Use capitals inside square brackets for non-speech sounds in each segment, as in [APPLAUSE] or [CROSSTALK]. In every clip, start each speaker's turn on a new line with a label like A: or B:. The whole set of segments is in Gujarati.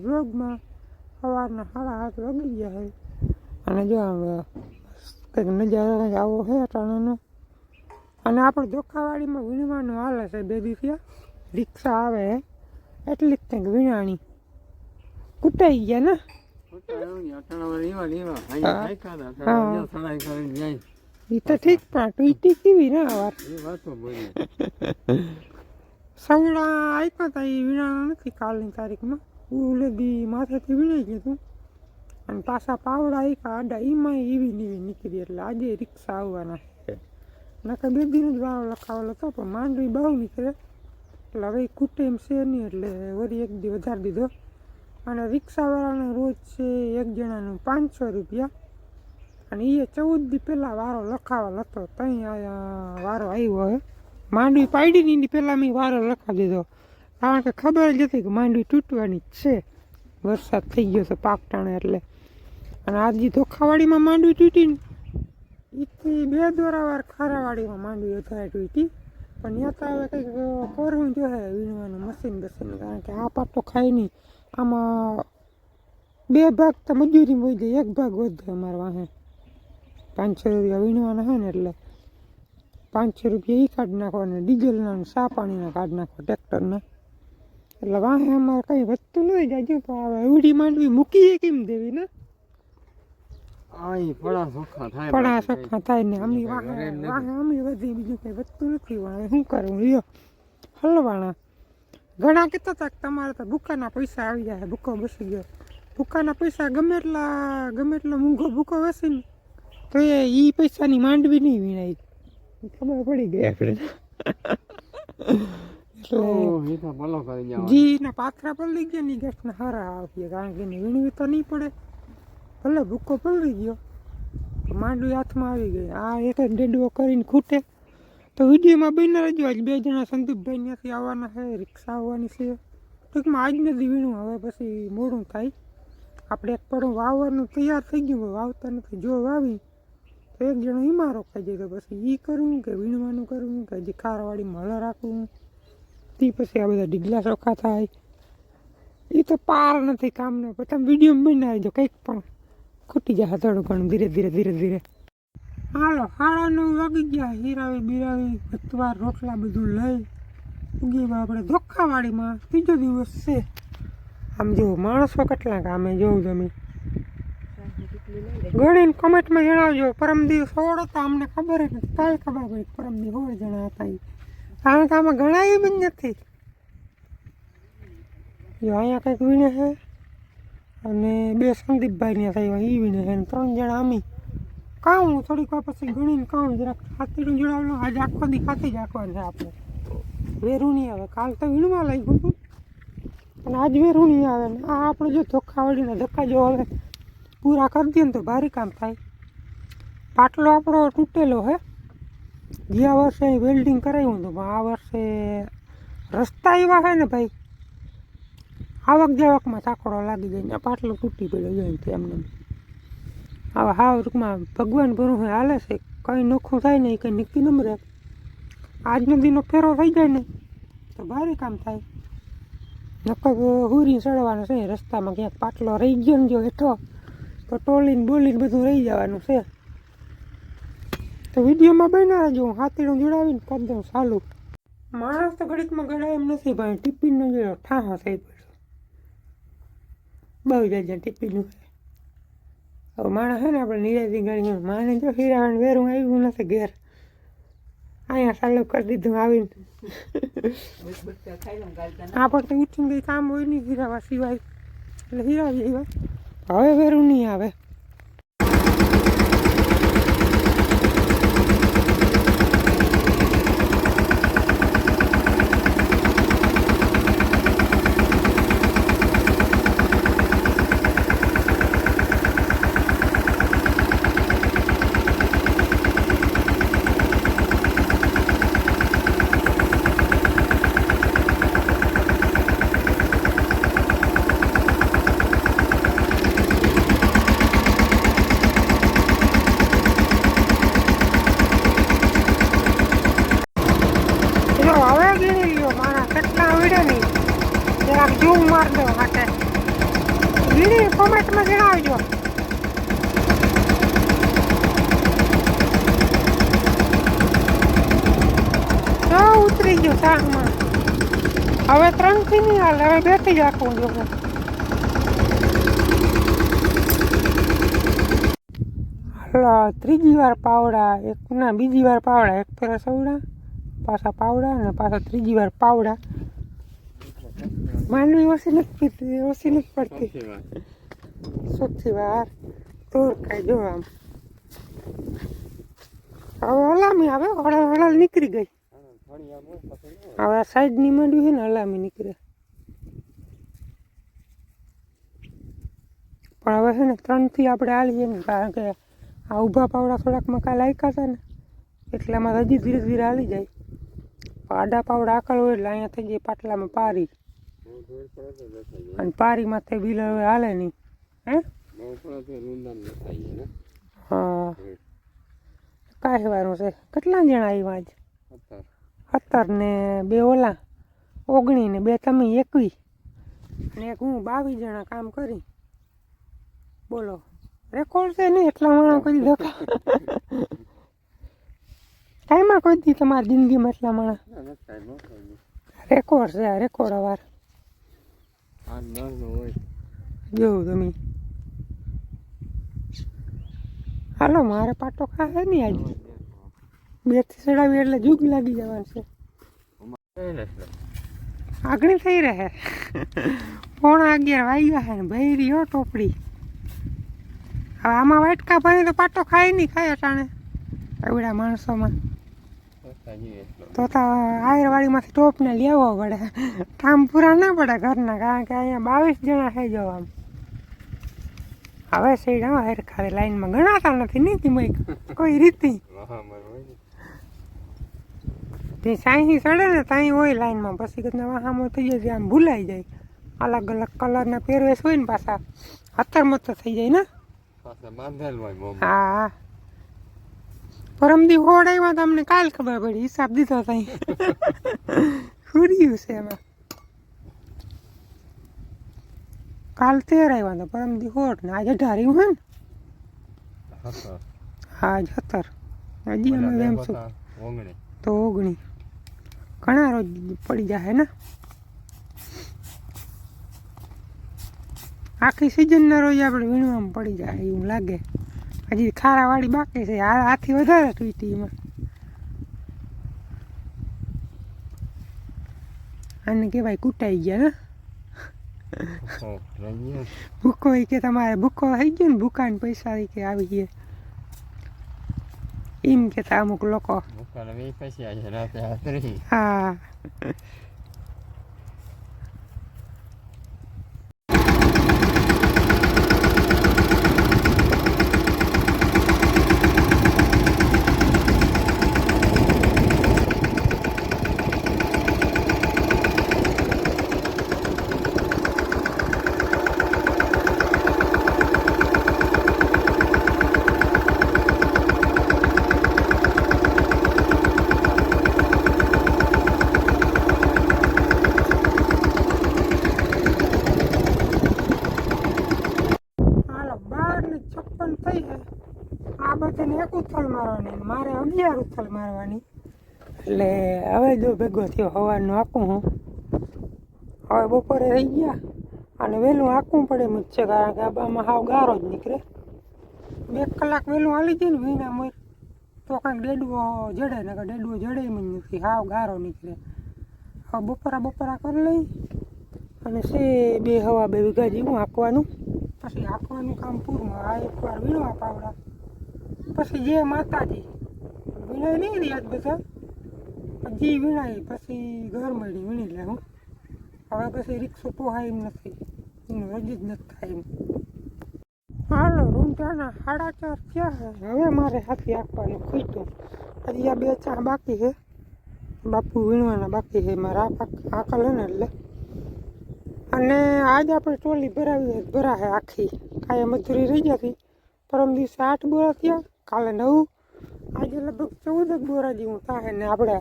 A: ફરીથી સવારના સાડા હાથ વાગી ગયા છે. અને જો કંઈક નજારો કંઈક આવો છે અટાણાનો. અને આપણે ધોખાવાડીમાં વીણવાનું હાલે છે બે દિવસે રિક્ષા આવે હે. એટલી કંઈક વીણાણી. કૂટાઈ ગયા ને? એ તો ઠીક પણ ટૂટી કેવી ને વાત સવડા આપ્યા હતા એ નથી કાલની તારીખમાં. ઉલેદી માથેથી વીણાઈ ગયું હતું અને પાછા પાવડા આપ્યા આડા એમાં એવી નીવી નીકળી. એટલે આજે રિક્ષા આવવાના છે. નકર બે દિન જ ભાવ લખાવેલો હતો, પણ માંડવી બહુ નીકળે. એટલે હવે કૂટે એમ છે નહીં, એટલે વળી એક દી વધારી દીધો. અને રિક્ષાવાળાનો રોજ છે એક જણાનું પાંચસો રૂપિયા. અને એ ચૌદ દી પહેલાં વારો લખાવેલ હતો. ત્યાં વારો આવ્યો હવે માંડવી પાડી ની પહેલાં મેં વારો લખાવી દીધો. કારણ કે ખબર જ હતી કે માંડવી તૂટવાની જ છે. વરસાદ થઈ ગયો છે પાક ટાણે એટલે. અને આજે ધોખાવાડીમાં માંડવી તૂટીને એથી બે દોરાવાર ખારાવાડીમાં માંડવી વધારે તૂટી. પણ ત્યાં તો હવે કંઈક કરવું જોઈએ વીણવાનું મશીન બસીન કારણ કે આ પાક તો ખાય નહીં. આમાં બે ભાગ તો મજૂરી હોય જાય, એક ભાગ વધે અમારે વાહે. પાંચસો રૂપિયા વીણવાના હોય ને એટલે. પાંચસો રૂપિયા એ કાઢી નાખો અને ડીઝલના સા પાણીના કાઢી નાખો ટ્રેક્ટરના. એટલે વાહે અમારે કંઈ વધતું નહીં જાજુ પણ હવે એવડી માંડવી મૂકીએ કેમ દેવી ને? પણ આ સોખા થાય ને અમી વાહે વાહે અમી વધી બીજું કંઈ વધતું નથી વાહે શું કરવું લ્યો હલવાણા ઘણા કહેતા હતા કે તમારે તો ભૂકાના પૈસા આવી જાય ભૂકો બસી ગયો. ભૂકાના પૈસા ગમે એટલા ગમે એટલો મૂંઘો ભૂકો ને તો એ ઈ પૈસાની માંડવી નહીં વીણાઈ ખબર પડી ગઈ. આપણે એટલે જી ના પાથરા પલળી ગયા ની ગેસના હારા આવશે. કારણ કે વીણવી તો નહીં પડે. ભલે ભૂકો પલળી ગયો. માંડવી હાથમાં આવી ગઈ. આ એક જ ડેડવો કરીને ખૂટે. તો વિડીયોમાં બની રહેજો. આજ બે જણા સંદીપભાઈ ત્યાંથી આવવાના છે. રિક્ષા આવવાની છે. ટૂંકમાં આજ નથી વીણું હવે પછી મોડું થાય. આપણે એક પડું વાવવાનું તૈયાર થઈ ગયું. વાવતા નથી. જો વાવી તો એક જણો ઈમારો ખાઈ જાય. તો પછી એ કરવું કે વીણવાનું કરવું કે હજી ખારવાડીમાં હળ રાખવું? તે પછી આ બધા ઢીગલા ચોખ્ખા થાય. એ તો પાર નથી કામને. પછી તમે વીડિયો બનાવી દો કંઈક પણ. ખૂટી જાય થોડું ઘણું, ધીરે ધીરે ધીરે ધીરે. હાલો હાડા નવ વાગી ગયા. હીરાવી, બીરાવી ભતવાર રોટલા બધું લઈ ઉગી આપણે ધોખાવાડીમાં. ત્રીજો દિવસ છે. આમ જો માણસો કેટલા કામે જોઉં તમે. ગણીને કમેન્ટમાં જણાવજો પરમ દિવસ હોળ હતા અમને ખબર જ નથી. કાંઈ ખબર પડી પરમ દિવસ હોળ જણા હતા. કારણ કે આમાં એ જ નથી. જો અહીંયા કંઈક વીણે છે અને બે સંદીપભાઈ ત્યાં થયા એ વીણે છે અને ત્રણ જણા અમી કામ થોડીક વાર પછી ગણીને કામ જરાક ખાતીનું જણાવેલું આજે આખો દી ખાતી જ આખવાનું છે આપણે. વેરું આવે. કાલ તો વીણવા લઈ ગયું હતું. અને આજ વેરું નહીં આવે ને આ આપણે જો ધોખાવડીના ધક્કા જો હવે પૂરા કરી દઈએ ને તો ભારી કામ થાય. પાટલો આપણો તૂટેલો હે ગયા વર્ષે વેલ્ડિંગ કરાવ્યું હતું, પણ આ વર્ષે રસ્તા એવા છે ને ભાઈ, આવક જાવકમાં સાંકડો લાગી જાય ને પાટલો તૂટી પડ્યો જાય ને એમને. હવે હાવ ટૂંકમાં ભગવાન ભરું હાલે છે, કંઈ નોખું થાય નહીં, કંઈ નક્કી ન રહે દિનો ફેરો થઈ જાય ને તો ભારે કામ થાય. નકર હુરી ચડવાનું છે, રસ્તામાં ક્યાંક પાટલો રહી ગયો ને જો હેઠો, તો ટોલીને બોલીને બધું રહી જવાનું છે. તો વિડીયોમાં બનાવે જો હું જોડાવીને કરી દઉં. ચાલુ. માણસ તો ઘડીકમાં ગળા એમ નથી ભાઈ ટિફિનનો જોયો ઠાહો થઈ પડ્યો બહુ જાય ટિફિનનું હવે માણસ છે ને આપણે નિરાજી ગણી માને જો હીરાવાન વેરું આવ્યું નથી ઘેર. અહીંયા ચાલુ કરી દીધું આવીને. આપણે તો ઉઠીને કંઈ કામ હોય નહીં હીરાવા સિવાય. એટલે હીરા સિવાય હવે વેરું નહીં આવે. કેટલા વીડિયો નહીં જરાક જોવું માર દો માટે વીડિયો કોમેન્ટમાં જણાવજો. હા ઉતરી ગયો સાહમાં હવે ત્રણથી નહીં હાલે, હવે બેસી રાખવું જોઈએ ત્રીજી વાર પાવડા, એક ના, બીજી વાર પાવડા, એક ફેરા સવડા. પાછા પાવડા અને પાછા ત્રીજી વાર પાવડા માંડવી ઓછી નથી પીતી ઓછી નથી પડતી સૌથી વાર તોર કાંઈ જો આમ હવે હલામી આવે હળલ હળલ નીકળી ગઈ હવે આ સાઈડની માંડવી છે ને હલામી નીકળે પણ હવે છે ને ત્રણથી આપણે હાલીએ ને કારણ કે આ ઊભા પાવડા થોડાક મકા લાયકા હતા ને એટલામાં હજી ધીરે ધીરે હાલી જાય આડા પાવડા આકળ હોય એટલે અહીંયા થઈ જાય પાટલામાં પારી. અને પારીમાં માથે બિલ હવે હાલે નહીં. હે? હા. કાંઈ હેવાનું છે? કેટલા જણા આવ્યા આજ? સત્તર ને બે ઓલા. ઓગણી ને બે, તમે એકવી અને એક હું, બાવીસ જણા કામ કરી. બોલો. રેકોર્ડ છે ને? એટલા માણસ કરી ધક્કા. કાંઈમાં કોઈ દી તમારી જિંદગીમાં એટલા માણસ. રેકોર્ડ છે આ રેકોર્ડ અવાર જોવું તમે. હાલો મારે પાટો ખાશે નહીં આજે? બે. થી ચડાવી એટલે જુગ લાગી જવાનું છે. આગળ થઈ રહે. પોણા અગિયાર વાગ્યા છે ને ભાઈ રહ્યો ટોપડી. હવે આમાં વાટકા ભરી તો પાટો ખાય નહીં ખાય અટાણે. એવડા માણસોમાં. તો તો ટોપ ટોપને લેવો પડે. કામ પૂરા ના પડે ઘરના કારણ કે અહીંયા બાવીસ જણા થઈ જવા આમ. હવે સીડ હા હેર ખાલી લાઈનમાં ગણાતા નથી નહીં ધીમે કોઈ રીતિ? જે સાંઈ ચડે ને ત્યાં હોય લાઈનમાં પછી કદાચ વાહામાં થઈ જાય આમ ભૂલાઈ જાય. અલગ અલગ કલરના પહેરવેશ હોય ને પાછા. અત્યારમાં મત થઈ જાય ને? હા. પરમદી હોડ આવ્યા તો અમને કાલ ખબર પડી હિસાબ દીધો ત્યાં ફૂર્યું છે એમાં? કાલ તેર આવ્યા તો પરમદી હોડ ને આજે અઢાર્યું હે ને? હા જતર હજી અમે એમ છું. તો ઓગણી. ઘણા રોજ પડી જાય ને? આખી સિઝનના રોજ આપણે વીણવામાં પડી જાય એવું લાગે. હજી ખારાવાળી બાકી છે. આથી વધારે ટ્વીટીમાં આને કહેવાય કૂટાઈ ગયા ને ભૂકો એ કે તમારે ભૂકો થઈ ગયો ને ભૂકાને પૈસા કે આવી ગયા. એમ કેતા અમુક લોકો. હા હાલો બાર ને છપ્પન થઈ છે આ બધાને એક ઉથલ મારવાની ને મારે અગિયાર ઉથલ મારવાની. એટલે હવે જો ભેગો થયો હવાનું આખું હું. હવે બપોરે રહી ગયા. અને વહેલું આખું પડે એમ જ છે, કારણ કે આબામાં હાવ ગારો જ નીકળે. બે કલાક વહેલું હાલી જાય ને મહિના મોર. તો કાંઈક ડેડવો જડે ને કે ડેડવો જડે એમ નથી. હાવ ગારો નીકળે. હવે બપોરા બપોરા કરી લઈ. અને સે બે હવા બે વીઘા જેવું હાંકવાનું. પછી હાંકવાનું કામ પૂરું. આ એકવાર વીણવા પાવડા. પછી જે માતાજી વીણાય નહીં રહ્યા બધા. હજી વીણાય, પછી ઘર મળી વીણી લે હું. હવે પછી રિક્ષો પોહાય એમ નથી. એનું રજ જ નથી થાય એમ. હાલો રૂંઢાના સાડા ચાર થયા હવે મારે હાથી આપવાનું ખૂટ્યું હજી આ બે ચા બાકી છે. બાપુ વીણવાના બાકી છે. મારા આકલ ને એટલે. અને આજ આપણે ટોલી ભરાવી ભરાશે આખી. કાંઈ મજૂરી રહી જતી. પરમ દિવસે આઠ બોરા થયા. કાલે નવ. આજે લગભગ ચૌદ જ બોરા જેવું થાય ને આપણે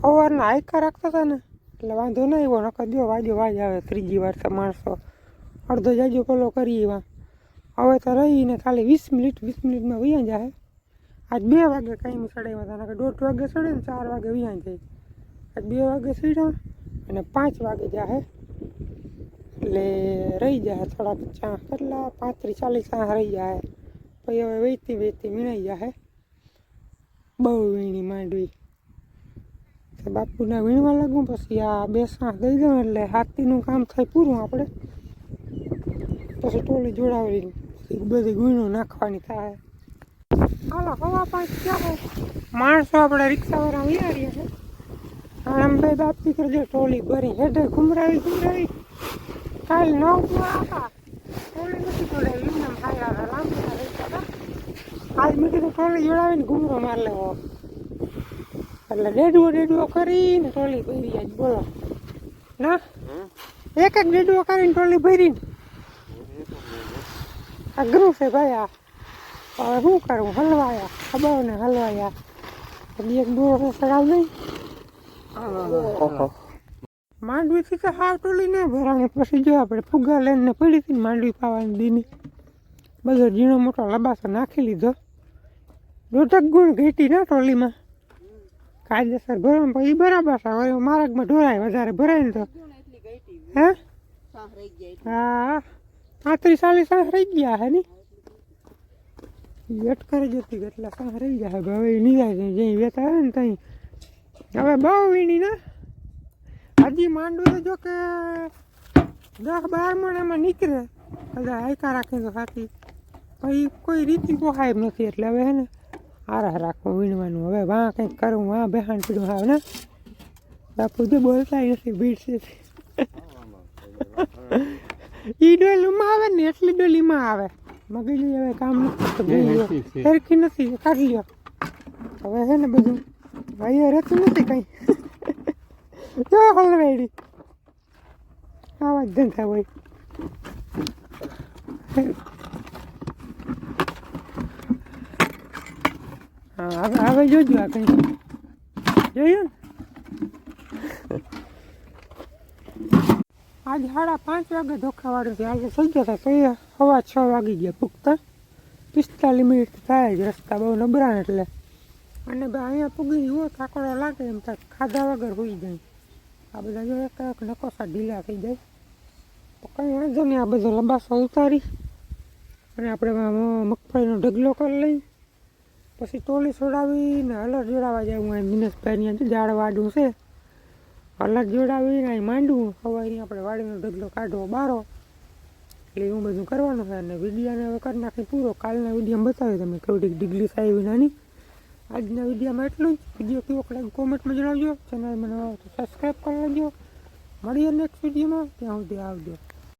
A: સવારના હાઈકા રાખતા હતા ને, એટલે વાંધો નહીં એવો નકર દો વાજો વાજ આવે ત્રીજી વાર તો માણસો અડધો જાજો પેલો કરીએ એવા હવે તો રહીને ખાલી વીસ મિનિટ, વીસ મિનિટમાં વૈયા જાય આજ બે વાગે કાંઈ ચડાવ્યા હતા, નકર દોઢ વાગે ચડે ને ચાર વાગે વૈયા જાય. આજ બે વાગે ચડ્યા અને પાંચ વાગે જાય એટલે રહી જાય થોડાક ચા, કેટલા? પાંત્રીસ ચાલીસ ચા રહી જાય પછી હવે વેચતી વેચતી વીણાઈ જાય બહુ વીણી માંડવી. બાપુને વીણવા લાગું, પછી આ બે સાંસ દઈ દઉં એટલે હાથીનું કામ થાય પૂરું આપણે. પછી ટોલી જોડાવી બધી ગુણો નાખવાની થાય. હાલો, હવા પાંચ ક્યાં માણસો આપણે રિક્ષાવાળા વિચારીએ છે. આનંદભાઈ બાપ દીકરો જો ટોલી ભરી હેઠે ઘુમરાવી ઘુમરાવી. કાલ નવ હતા. ટોલી નથી જોડાવી એમને હતા લાંબા આજ મેં કીધું ટ્રોલી જોડાવીને ઘુમરો માર લેવો. એટલે ડેડવો ડેડવો કરીને ટ્રોલી ભરી આજ બોલો. ના? એક એક ડેડવો કરીને ટ્રોલી ભરીને. અઘરું છે ભાઈ આ. હવે શું કરું? હલવાયા. ખબર ને હલવાયા. હજી એક દોરો સડાવ નહીં. માંડવીથી તો હાવ ટોલી ના ભરાણી. પછી જો આપણે ફુગા લઈને પડી હતી માંડવી પાવાની દીની. બધો ઝીણો મોટો લબાસો નાખી લીધો. દોઢક ગુણ ઘેટી ના ટોલીમાં કાયદેસર ભરવા પછી બરાબર છે. હવે માર્ગમાં ઢોરાય વધારે ભરાય ને તો. હે? હા. પાંત્રીસ ચાલીસ સાંસ રહી ગયા હે ની? વેટ કરી જતી કેટલા સાસ રહી ગયા હવે નિરાય જાય. જઈ વેતા આવે ને ત્યાં હવે બહુ વીણી ને. હજી માંડવું તો જો કે દસ બાર મણામાં નીકળે. બધા હાયકા રાખે તો સાથી પછી કોઈ રીતિ પોહાય એમ નથી. એટલે હવે હે ને આરા રાખવું વીણવાનું. હવે વાં કંઈક કરું વાં બેહાણ પીડું આવે ને? બાપુ તો બોલતા નથી ભીડ છે. ઈ ડોલીમાં આવે ને એટલી ડોલીમાં આવે. મગજની હવે કામ નથી કરતું સરખી નથી કાઢી લ્યો. હવે છે ને બધું ભાઈ રહેતું નથી કઈ. જો હલવાડી આવા જ ધંધા હોય. હવે હવે જોજો આ કઈ જોયું [LAUGHS] આજે સાડા પાંચ વાગે ધોખાવાળું છે. આજે થઈ ગયા હતા સવા છ વાગી ગયા પૂગતા. પિસ્તાલીસ મિનિટ થાય જ રસ્તા બહુ નબળા એટલે. અને ભાઈ અહીંયા પૂગી એવો થાકડો લાગે એમ તો ખાધા વગર હોઈ જાય. આ બધા જો એક એક નકોસા ઢીલા થઈ જાય. તો કંઈ વાંધો નહીં, આ બધો લંબાસો ઉતારી. અને આપણે મગફળીનો ઢગલો કરી લઈ પછી ટોલી છોડાવીને અલર જોડાવા જાય. હું અહીં દિનેશભાઈની અંદર ઝાડ વાડું છે. અલગ જોડાવીને અહીં માંડવું સવારની આપણે વાડીનો ઢગલો કાઢવો બારો. એટલે એવું બધું કરવાનું છે. અને વિડીયાને હવે કરી નાખી પૂરો. કાલના વિડીયામાં બતાવ્યો તમે કેવડી ડિગ્રી આવી નાની. આજના વિડીયામાં એટલું જ. વીડિયો કેવો લાગે કોમેન્ટમાં જણાવજો. ચેનલ મને સબસ્ક્રાઈબ કરી લેજો. મળીએ નેક્સ્ટ વિડીયોમાં. ત્યાં સુધી આવજો.